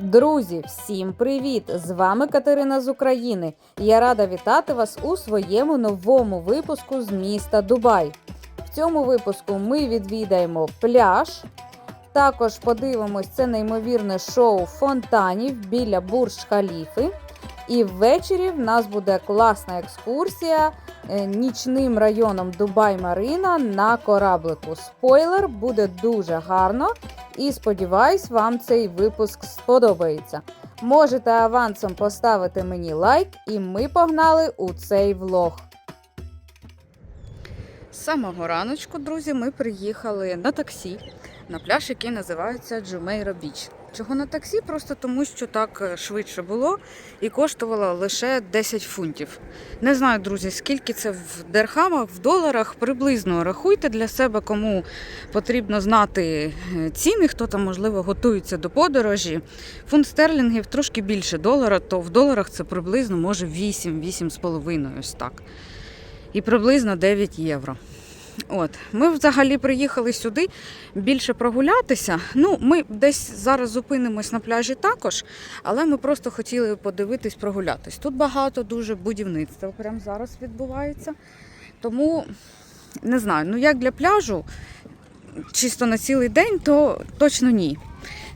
Друзі, всім привіт! З вами Катерина з України. Я рада вітати вас у своєму новому випуску з міста Дубай. В цьому випуску ми відвідаємо пляж. Також подивимось це неймовірне шоу фонтанів біля Бурж Халіфи. І ввечері в нас буде класна екскурсія е, нічним районом Дубай Марина на кораблику. Спойлер буде дуже гарно. І сподіваюсь, вам цей випуск сподобається. Можете авансом поставити мені лайк, і ми погнали у цей влог. З самого раночку, друзі, ми приїхали на таксі на пляж, який називається Джумейра Біч. Чого на таксі? Просто тому, що так е, швидше було і коштувало лише 10 фунтів. Не знаю, друзі, скільки це в дерхамах, в доларах приблизно рахуйте для себе, кому потрібно знати е, ціни, хто там, можливо, готується до подорожі. Фунт стерлінгів трошки більше долара, то в доларах це приблизно може 8-8,5 ось так. І приблизно 9 євро. От, ми взагалі приїхали сюди більше прогулятися. Ну, ми десь зараз зупинимось на пляжі також, але ми просто хотіли подивитись, прогулятись. Тут багато дуже будівництва прямо зараз відбувається. Тому не знаю, ну як для пляжу, чисто на цілий день, то точно ні.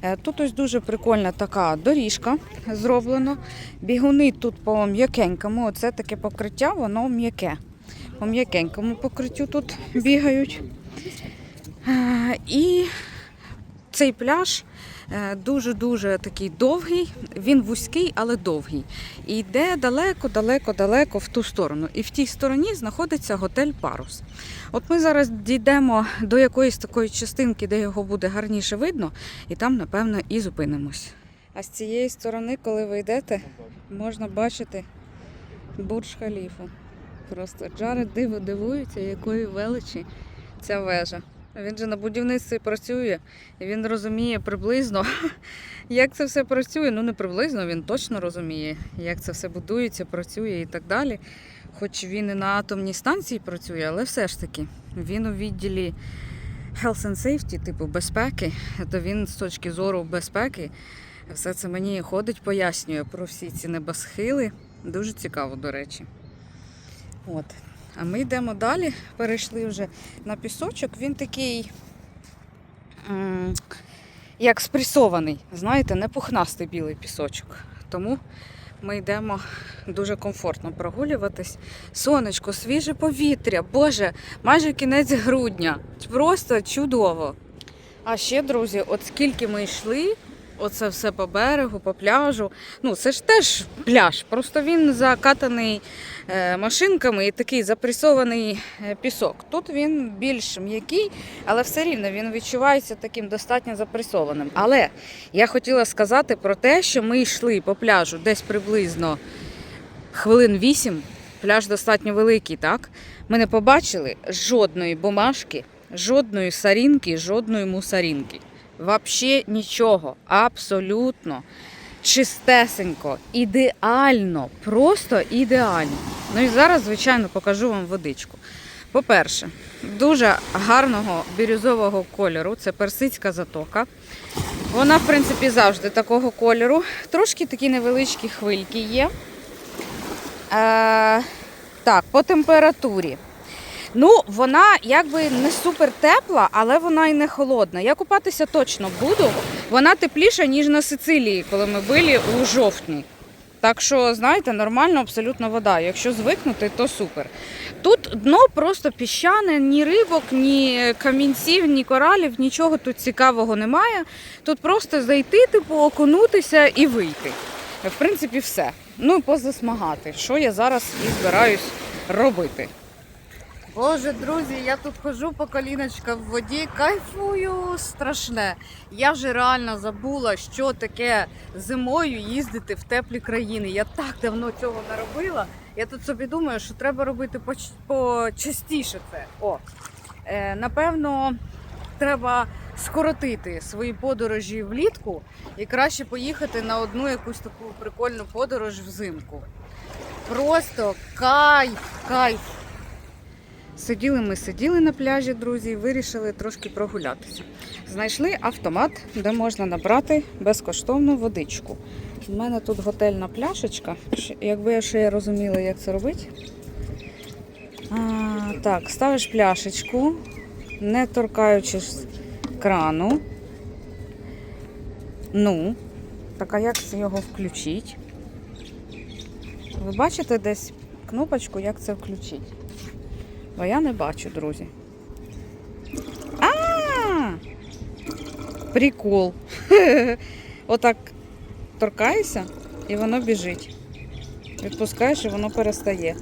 Е, Тут ось дуже прикольна така доріжка зроблена. Бігуни тут по м'якенькому. Оце таке покриття, воно м'яке. По м'якенькому покриттю тут бігають. І цей пляж е, дуже-дуже такий довгий, він вузький, але довгий. І йде далеко-далеко-далеко в ту сторону. І в тій стороні знаходиться готель Парус. От ми зараз дійдемо до якоїсь такої частинки, де його буде гарніше видно, і там, напевно, і зупинимось. А з цієї сторони, коли ви йдете, можна бачити Бурдж Халіфу. Просто Джаред диво дивується, якої величі ця вежа. Він же на будівництві працює, і він розуміє приблизно, як це все працює. Ну, не приблизно, він точно розуміє, як це все будується, працює і так далі. Хоч він і на атомній станції працює, але все ж таки він у відділі Health and Safety, типу безпеки, то він з точки зору безпеки все це мені ходить, пояснює про всі ці небосхили. Дуже цікаво, до речі. От. А ми йдемо далі, перейшли вже на пісочок. Він такий, як спресований, знаєте, не пухнастий білий пісочок. Тому ми йдемо дуже комфортно прогулюватись. Сонечко, свіже повітря, Боже, майже кінець грудня. Просто чудово. А ще, друзі, от скільки ми йшли, оце все по берегу, по пляжу. Ну, це ж теж пляж, просто він закатаний е, машинками і такий запресований е, пісок. Тут він більш м'який, але все рівно він відчувається таким достатньо запресованим. Але я хотіла сказати про те, що ми йшли по пляжу десь приблизно хвилин вісім. Пляж достатньо великий, так? Ми не побачили жодної бумажки, жодної сарінки, жодної мусарінки. Вообще нічого. Абсолютно чистесенько, ідеально, просто ідеально. Ну і зараз, звичайно, покажу вам водичку. По-перше, дуже гарного бірюзового кольору, це персидська затока. Вона, в принципі, завжди такого кольору. Трошки такі невеличкі хвильки є. Е, так, по температурі. Ну, вона якби не супер тепла, але вона і не холодна. Я купатися точно буду. Вона тепліша, ніж на Сицилії, коли ми були у жовтні. Так що, знаєте, нормально абсолютно вода. Якщо звикнути, то супер. Тут дно просто піщане, ні рибок, ні камінців, ні коралів, нічого тут цікавого немає. Тут просто зайти, типу, окунутися і вийти. В принципі, все. Ну і позасмагати, що я зараз і збираюсь робити. Боже, друзі, я тут хожу по коліночка в воді, кайфую страшне. Я вже реально забула, що таке зимою їздити в теплі країни. Я так давно цього не робила. Я тут собі думаю, що треба робити почастіше це. О, е, напевно, треба скоротити свої подорожі влітку і краще поїхати на одну якусь таку прикольну подорож взимку. Просто кайф, кайф. Сиділи ми сиділи на пляжі, друзі, і вирішили трошки прогулятися. Знайшли автомат, де можна набрати безкоштовну водичку. У мене тут готельна пляшечка. Якби я ще розуміла, як це робити. А, так, ставиш пляшечку, не торкаючись крану. Ну, так а як це його включити? Ви бачите десь кнопочку, як це включити? Бо я не бачу, друзі. А! Прикол. Отак торкаєшся і воно біжить. Відпускаєш і воно перестає.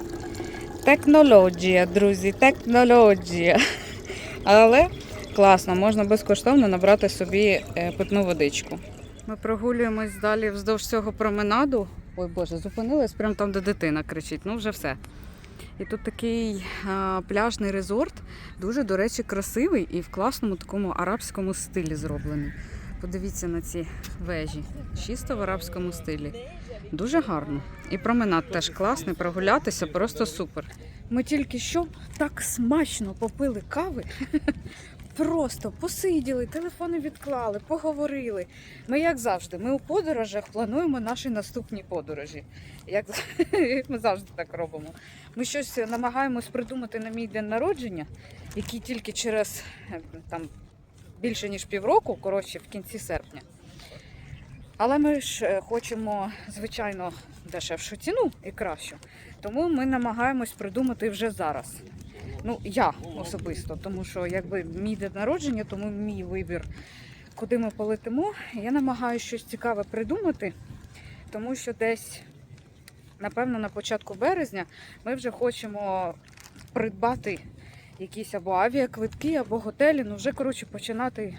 Технологія, друзі, технологія. Але класно, можна безкоштовно набрати собі е, питну водичку. Ми прогулюємось далі вздовж цього променаду. Ой Боже, зупинилась прямо там, де дитина кричить. Ну вже все. І тут такий а, пляжний резорт, дуже, до речі, красивий і в класному такому арабському стилі зроблений. Подивіться на ці вежі. Чисто в арабському стилі. Дуже гарно. І променад теж класний, прогулятися просто супер. Ми тільки що так смачно попили кави. Просто посиділи, телефони відклали, поговорили. Ми, як завжди, ми у подорожах плануємо наші наступні подорожі. Як ми завжди так робимо. Ми щось намагаємось придумати на мій день народження, який тільки через е, там більше ніж півроку, коротше, в кінці серпня. Але ми ж е, хочемо, звичайно, дешевшу ціну і кращу. Тому ми намагаємось придумати вже зараз. Ну, я особисто, тому що якби мій день народження, тому мій вибір, куди ми полетимо. Я намагаюся щось цікаве придумати, тому що десь, напевно, на початку березня ми вже хочемо придбати якісь або авіаквитки, або готелі. Ну, вже коротше починати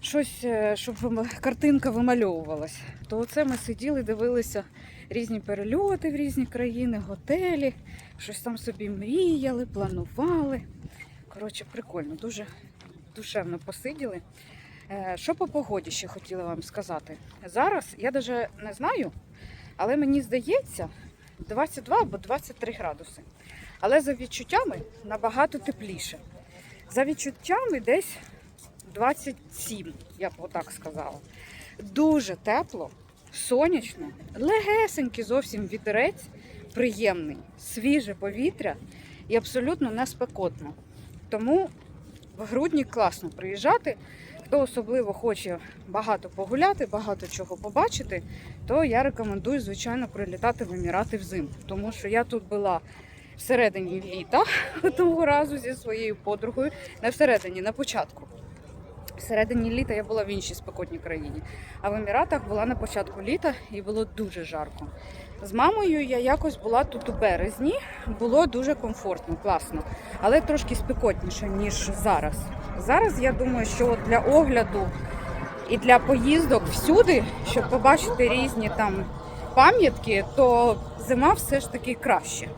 щось, е, щоб картинка вимальовувалась. То оце ми сиділи, дивилися різні перельоти в різні країни, готелі, щось там собі мріяли, планували. Коротше, прикольно, дуже душевно посиділи. Е, Що по погоді ще хотіла вам сказати? Зараз я навіть не знаю, але мені здається 22 або 23 градуси. Але за відчуттями набагато тепліше. За відчуттями десь 27, я б отак сказала. Дуже тепло, сонячно, легесенький зовсім вітерець, приємний, свіже повітря і абсолютно не спекотно. Тому в грудні класно приїжджати. Хто особливо хоче багато погуляти, багато чого побачити, то я рекомендую, звичайно, прилітати в Емірати взимку. Тому що я тут була всередині літа того разу зі своєю подругою, не всередині, на початку. Всередині літа я була в іншій спекотній країні, а в Еміратах була на початку літа і було дуже жарко. З мамою я якось була тут у березні, було дуже комфортно, класно, але трошки спекотніше, ніж зараз. Зараз я думаю, що для огляду і для поїздок всюди, щоб побачити різні там пам'ятки, то зима все ж таки краще.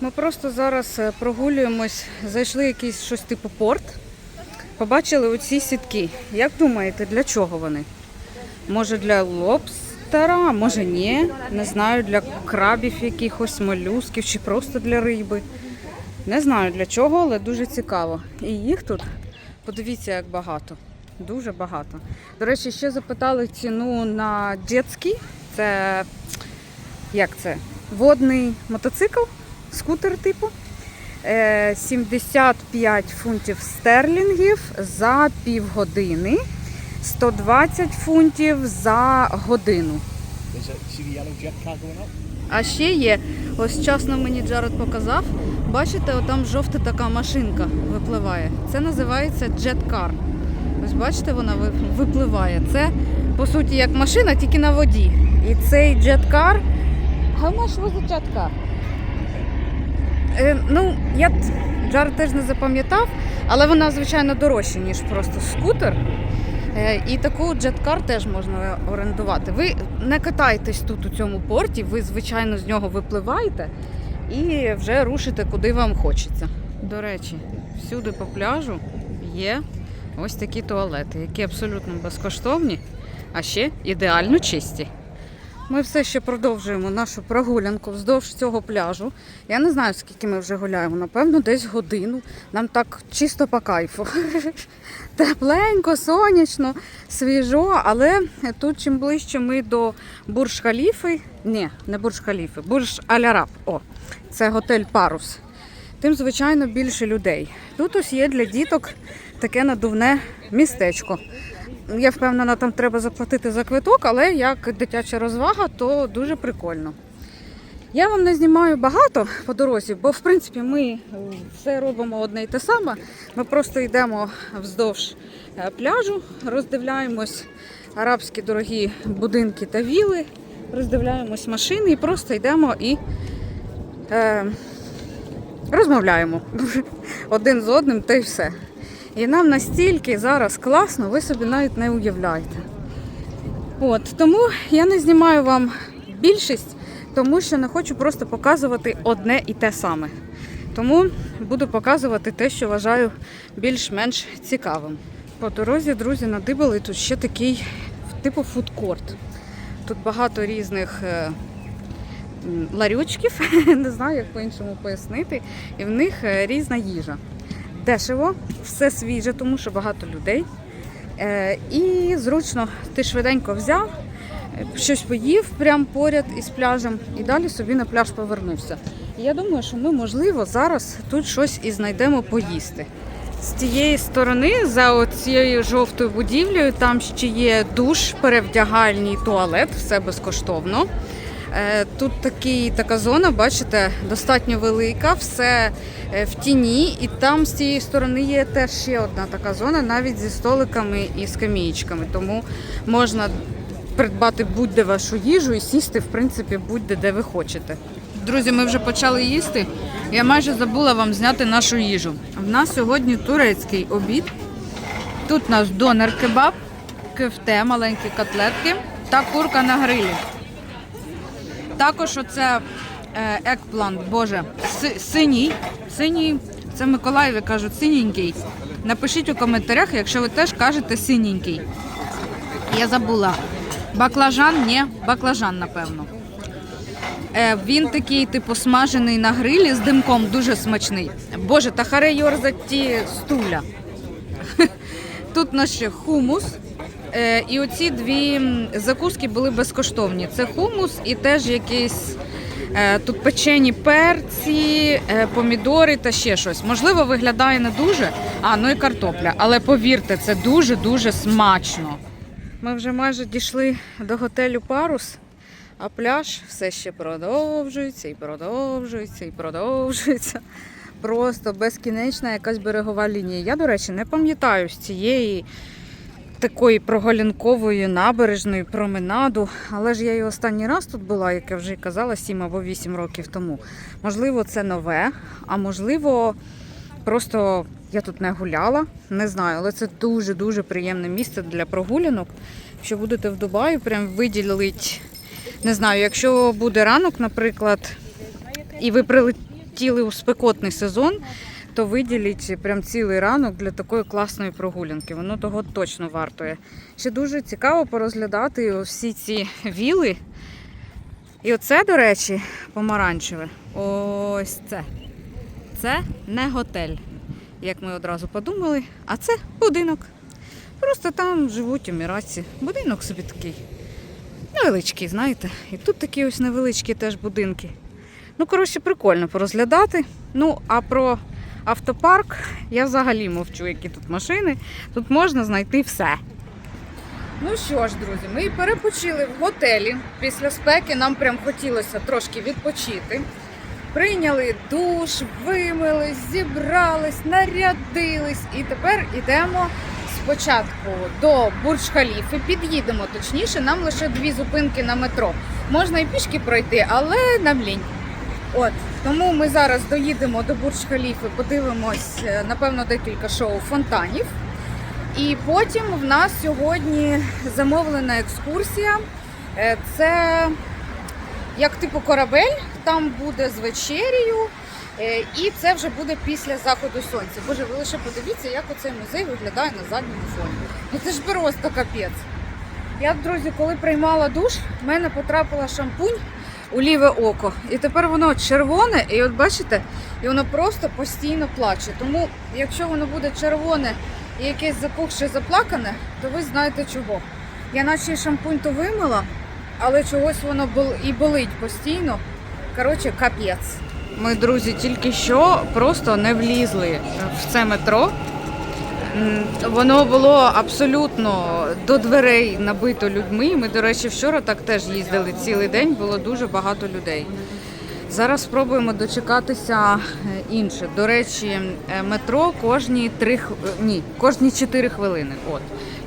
Ми просто зараз е, прогулюємось, зайшли якийсь щось типу порт. Побачили оці сітки. Як думаєте, для чого вони? Може для лобстера, може ні. Не знаю, для крабів якихось, молюсків чи просто для риби. Не знаю для чого, але дуже цікаво. І їх тут, подивіться, як багато. Дуже багато. До речі, ще запитали ціну на джетський. Це як це? Водний мотоцикл, скутер типу. Е, 75 фунтів стерлінгів за півгодини, 120 фунтів за годину. Car. А ще є, ось часно мені Джаред показав. Бачите, отам жовта така машинка випливає. Це називається джеткар. Ось бачите, вона випливає. Це по суті як машина, тільки на воді. І цей джеткар. How much was the jet Е, ну, я Джаред теж не запам'ятав, але вона, звичайно, дорожча, ніж просто скутер. Е, І таку джеткар теж можна орендувати. Ви не катаєтесь тут у цьому порті, ви, звичайно, з нього випливаєте і вже рушите, куди вам хочеться. До речі, всюди по пляжу є ось такі туалети, які абсолютно безкоштовні, а ще ідеально чисті. Ми все ще продовжуємо нашу прогулянку вздовж цього пляжу. Я не знаю, скільки ми вже гуляємо. Напевно, десь годину. Нам так чисто по кайфу. Тепленько, сонячно, свіжо, але тут чим ближче ми до Бурж Халіфи, ні, не Бурж Халіфи, Бурж Аляраб. О, це готель Парус. Тим, звичайно, більше людей. Тут ось є для діток таке надувне містечко. Я впевнена, там треба заплатити за квиток, але як дитяча розвага, то дуже прикольно. Я вам не знімаю багато по дорозі, бо в принципі ми е, все робимо одне і те саме. Ми просто йдемо вздовж е, пляжу, роздивляємось арабські дорогі будинки та віли, роздивляємось машини і просто йдемо і е, розмовляємо один з одним та й все. І нам настільки зараз класно, ви собі навіть не уявляєте. От, тому я не знімаю вам більшість, тому що не хочу просто показувати одне і те саме. Тому буду показувати те, що вважаю більш-менш цікавим. По дорозі, друзі, надибали тут ще такий типу фудкорт. Тут багато різних е, ларючків, не знаю, як по-іншому пояснити, і в них е, різна їжа. Дешево, все свіже, тому що багато людей. Е, і зручно ти швиденько взяв, щось поїв прямо поряд із пляжем і далі собі на пляж повернувся. І я думаю, що ми, можливо, зараз тут щось і знайдемо поїсти. З тієї сторони, за цією жовтою будівлею, там ще є душ, перевдягальний туалет, все безкоштовно. Е, Тут такий, така зона, бачите, достатньо велика, все е, в тіні, і там з цієї сторони є теж ще одна така зона, навіть зі столиками і скамієчками. Тому можна придбати будь-де вашу їжу і сісти, в принципі, будь-де де ви хочете. Друзі, ми вже почали їсти. Я майже забула вам зняти нашу їжу. В нас сьогодні турецький обід. Тут у нас донер-кебаб, кефте, маленькі котлетки та курка на грилі. Також оце е, екплант, боже, синій. Синій, це в Миколаєві кажуть синенький. Напишіть у коментарях, якщо ви теж кажете синенький. Я забула. Баклажан, ні, баклажан, напевно. Е, він такий, типу, смажений на грилі з димком, дуже смачний. Боже, та харе йорзать ті стуля. Тут у нас хумус. Е, і оці дві закуски були безкоштовні. Це хумус і теж якісь е, тут печені перці, е, помідори та ще щось. Можливо, виглядає не дуже, а ну і картопля. Але повірте, це дуже-дуже смачно. Ми вже майже дійшли до готелю Парус, а пляж все ще продовжується і продовжується і продовжується. Просто безкінечна якась берегова лінія. Я, до речі, не пам'ятаю з цієї такої прогулянкової набережної променаду, але ж я і останній раз тут була, як я вже й казала, 7 або 8 років тому. Можливо, це нове, а можливо, просто я тут не гуляла, не знаю, але це дуже-дуже приємне місце для прогулянок. Якщо будете в Дубаї, прям виділить, не знаю, якщо буде ранок, наприклад, і ви прилетіли у спекотний сезон, то виділіть прям цілий ранок для такої класної прогулянки. Воно того точно вартує. Ще дуже цікаво порозглядати всі ці віли. І оце, до речі, помаранчеве. Ось це. Це не готель, як ми одразу подумали, а це будинок. Просто там живуть еміратці. Будинок собі такий. Невеличкий, знаєте. І тут такі ось невеличкі теж будинки. Ну, коротше, прикольно порозглядати. Ну, а про автопарк я взагалі мовчу, які тут машини. Тут можна знайти все. Ну що ж, друзі, ми перепочили в готелі. Після спеки нам прям хотілося трошки відпочити. Прийняли душ, вимились, зібрались, нарядились і тепер йдемо спочатку до Бурдж-Халіфи. Під'їдемо точніше, нам лише дві зупинки на метро. Можна і пішки пройти, але нам лінь. От тому ми зараз доїдемо до Бурдж-Халіфи, подивимось, е, напевно, декілька шоу фонтанів. І потім в нас сьогодні замовлена екскурсія. Е, Це як типу корабель, там буде з вечерію. е, І це вже буде після заходу сонця. Боже, ви лише подивіться, як оцей музей виглядає на задньому фоні. Ну це ж просто капець. Я, друзі, коли приймала душ, в мене потрапила шампунь у ліве око. І тепер воно червоне, і от бачите, і воно просто постійно плаче. Тому, якщо воно буде червоне і якесь запухше заплакане, то ви знаєте чого. Я наче шампунь то вимила, але чогось воно і болить постійно. Коротше, капець. Ми, друзі, тільки що просто не влізли в це метро. Воно було абсолютно до дверей набито людьми. Ми, до речі, вчора так теж їздили цілий день, було дуже багато людей. Зараз спробуємо дочекатися е, інше. До речі, е, метро кожні три е, ні, кожні 4 хвилини. От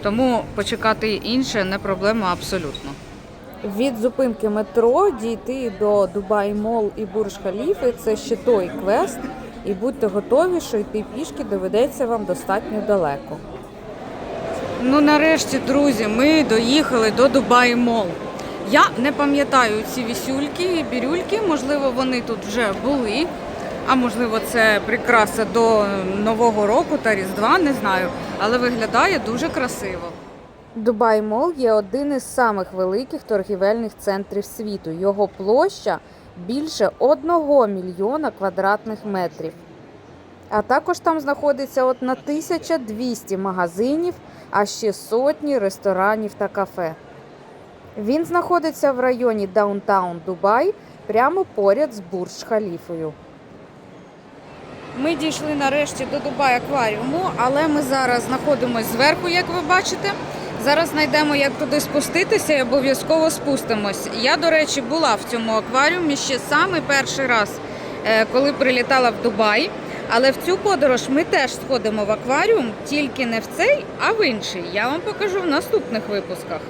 тому почекати інше не проблема абсолютно. Від зупинки метро дійти до Дубай Мол і Бурж Халіфи це ще той квест. І будьте готові, що йти пішки доведеться вам достатньо далеко. Ну, нарешті, друзі, ми доїхали до Дубай Мол. Я не пам'ятаю ці вісюльки, і бірюльки, можливо, вони тут вже були, а можливо, це прикраса до Нового року та Різдва, не знаю. Але виглядає дуже красиво. Дубай Мол є один із самих великих торгівельних центрів світу. Його площа більше 1 мільйона квадратних метрів. А також там знаходиться от на 1200 магазинів, а ще сотні ресторанів та кафе. Він знаходиться в районі Даунтаун Дубай, прямо поряд з Бурдж Халіфою. Ми дійшли нарешті до Дубай акваріуму, але ми зараз знаходимося зверху, як ви бачите. Зараз знайдемо, як туди спуститися і обов'язково спустимось. Я, до речі, була в цьому акваріумі ще саме перший раз, е, коли прилітала в Дубай. Але в цю подорож ми теж сходимо в акваріум, тільки не в цей, а в інший. Я вам покажу в наступних випусках.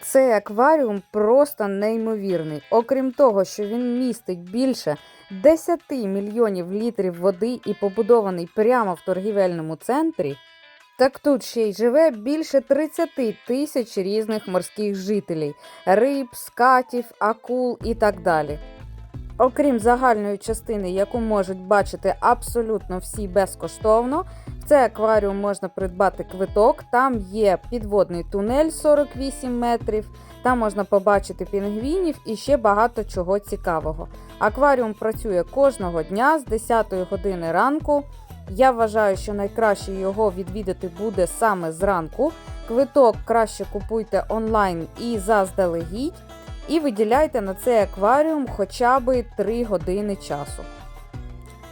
Цей акваріум просто неймовірний. Окрім того, що він містить більше 10 мільйонів літрів води і побудований прямо в торгівельному центрі, так тут ще й живе більше 30 тисяч різних морських жителів риб, скатів, акул і так далі. Окрім загальної частини, яку можуть бачити абсолютно всі безкоштовно, в цей акваріум можна придбати квиток. Там є підводний тунель 48 метрів. Там можна побачити пінгвінів і ще багато чого цікавого. Акваріум працює кожного дня з 10 години ранку. Я вважаю, що найкраще його відвідати буде саме зранку. Квиток краще купуйте онлайн і заздалегідь, і виділяйте на цей акваріум хоча б 3 години часу.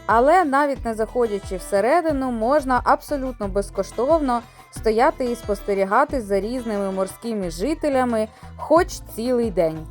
Але навіть не заходячи всередину, можна абсолютно безкоштовно стояти і спостерігати за різними морськими жителями хоч цілий день.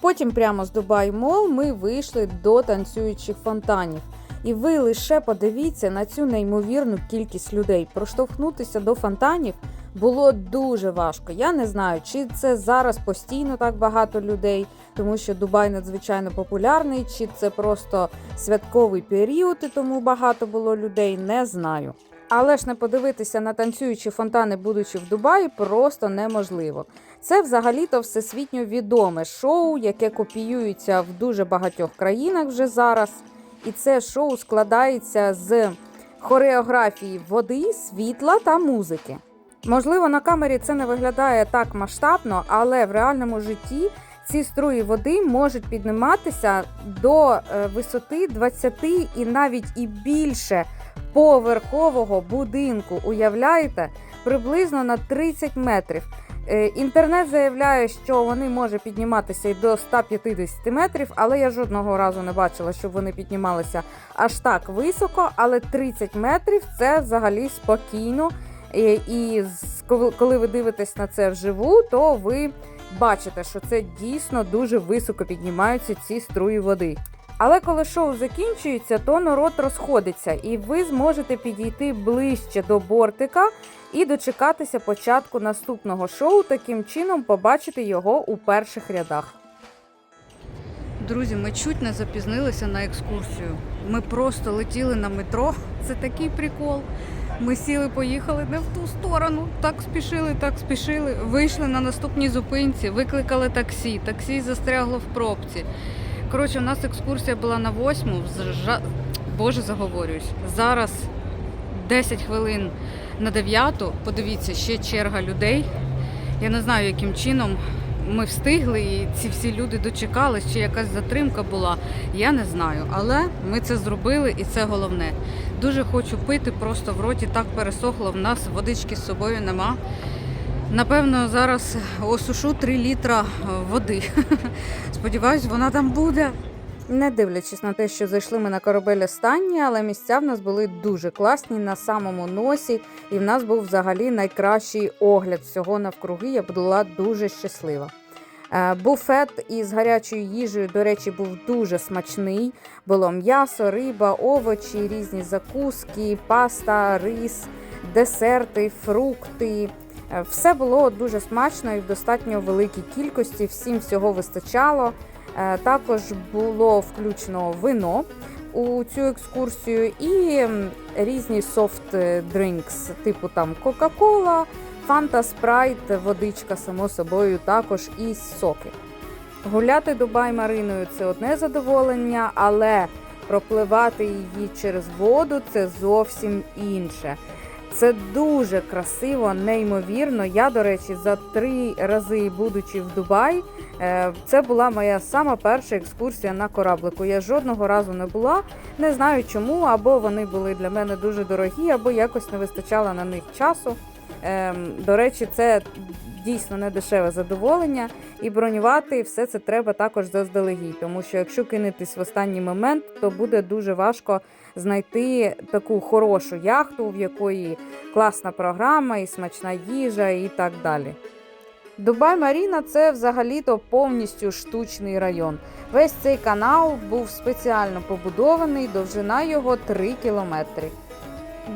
Потім прямо з Дубай Мол ми вийшли до танцюючих фонтанів. І ви лише подивіться на цю неймовірну кількість людей. Проштовхнутися до фонтанів було дуже важко. Я не знаю, чи це зараз постійно так багато людей, тому що Дубай надзвичайно популярний, чи це просто святковий період, і тому багато було людей, не знаю. Але ж не подивитися на танцюючі фонтани, будучи в Дубаї, просто неможливо. Це взагалі-то всесвітньо відоме шоу, яке копіюється в дуже багатьох країнах вже зараз. І це шоу складається з хореографії води, світла та музики. Можливо, на камері це не виглядає так масштабно, але в реальному житті ці струї води можуть підніматися до е, висоти 20 і навіть і більше поверхового будинку. Уявляєте, приблизно на 30 метрів. Е, Інтернет заявляє, що вони можуть підніматися і до 150 метрів, але я жодного разу не бачила, щоб вони піднімалися аж так високо. Але 30 метрів це взагалі спокійно. І, і коли ви дивитесь на це вживу, то ви бачите, що це дійсно дуже високо піднімаються ці струї води. Але коли шоу закінчується, то народ розходиться, і ви зможете підійти ближче до бортика і дочекатися початку наступного шоу, таким чином побачити його у перших рядах. Друзі, ми чуть не запізнилися на екскурсію. Ми просто летіли на метро. Це такий прикол. Ми сіли, поїхали не в ту сторону. Так спішили, так спішили. Вийшли на наступній зупинці, викликали таксі. Таксі застрягло в пробці. Коротше, у нас екскурсія була на восьму. Боже, заговорююсь. Зараз 10 хвилин на дев'яту. Подивіться, ще черга людей. Я не знаю, яким чином ми встигли, і ці всі люди дочекались, чи якась затримка була. Я не знаю. Але ми це зробили, і це головне. Дуже хочу пити, просто в роті так пересохло. В нас водички з собою нема. Напевно, зараз осушу 3 літра води. Сподіваюсь, вона там буде. Не дивлячись на те, що зайшли ми на корабель останні, але місця в нас були дуже класні на самому носі, і в нас був взагалі найкращий огляд всього навкруги. Я була дуже щаслива. Е, Буфет із гарячою їжею, до речі, був дуже смачний. Було м'ясо, риба, овочі, різні закуски, паста, рис, десерти, фрукти. Е, Все було дуже смачно і в достатньо великій кількості. Всім всього вистачало. Е, Також було включено вино у цю екскурсію і різні софт дринкс, типу там Кока-Кола, Фанта Спрайт, водичка, само собою, також і соки. Гуляти Дубай Мариною це одне задоволення, але пропливати її через воду це зовсім інше. Це дуже красиво, неймовірно. Я, до речі, за три рази, будучи в Дубаї, Е, Це була моя сама перша екскурсія на кораблику. Я жодного разу не була, не знаю чому, або вони були для мене дуже дорогі, або якось не вистачало на них часу. Ем, До речі, це дійсно не дешеве задоволення, і бронювати все це треба також заздалегідь, тому що якщо кинетись в останній момент, то буде дуже важко знайти таку хорошу яхту, в якої класна програма і смачна їжа, і так далі. Дубай Маріна це взагалі-то повністю штучний район. Весь цей канал був спеціально побудований, довжина його 3 кілометри.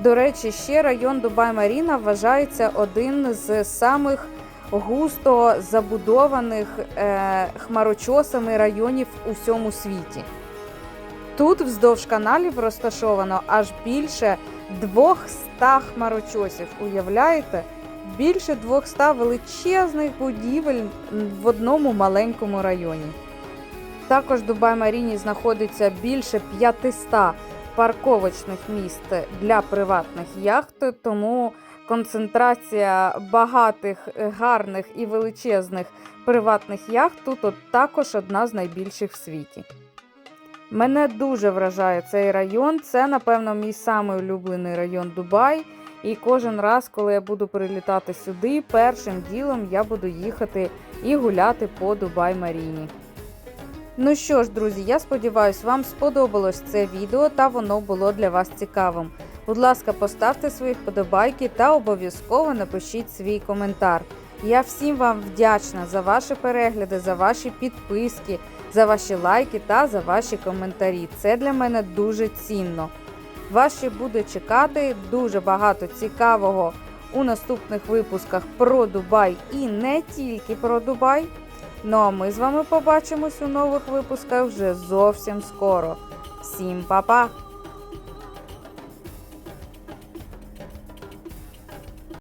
До речі, ще район Дубай Маріна вважається один з самих густо забудованих е, хмарочосами районів у всьому світі. Тут вздовж каналів розташовано аж більше 200 хмарочосів. Уявляєте? більше 200 величезних будівель в одному маленькому районі. Також Дубай Маріні знаходиться більше 500 парковочних місць для приватних яхт, тому концентрація багатих, гарних і величезних приватних яхт тут от також одна з найбільших в світі. Мене дуже вражає цей район. Це, напевно, мій самий улюблений район Дубай. І кожен раз, коли я буду прилітати сюди, першим ділом я буду їхати і гуляти по Дубай Маріні. Ну що ж, друзі, я сподіваюся, вам сподобалось це відео та воно було для вас цікавим. Будь ласка, поставте свої вподобайки та обов'язково напишіть свій коментар. Я всім вам вдячна за ваші перегляди, за ваші підписки, за ваші лайки та за ваші коментарі. Це для мене дуже цінно. Вас ще буде чекати дуже багато цікавого у наступних випусках про Дубай і не тільки про Дубай. Ну а ми з вами побачимось у нових випусках вже зовсім скоро. Всім па-па!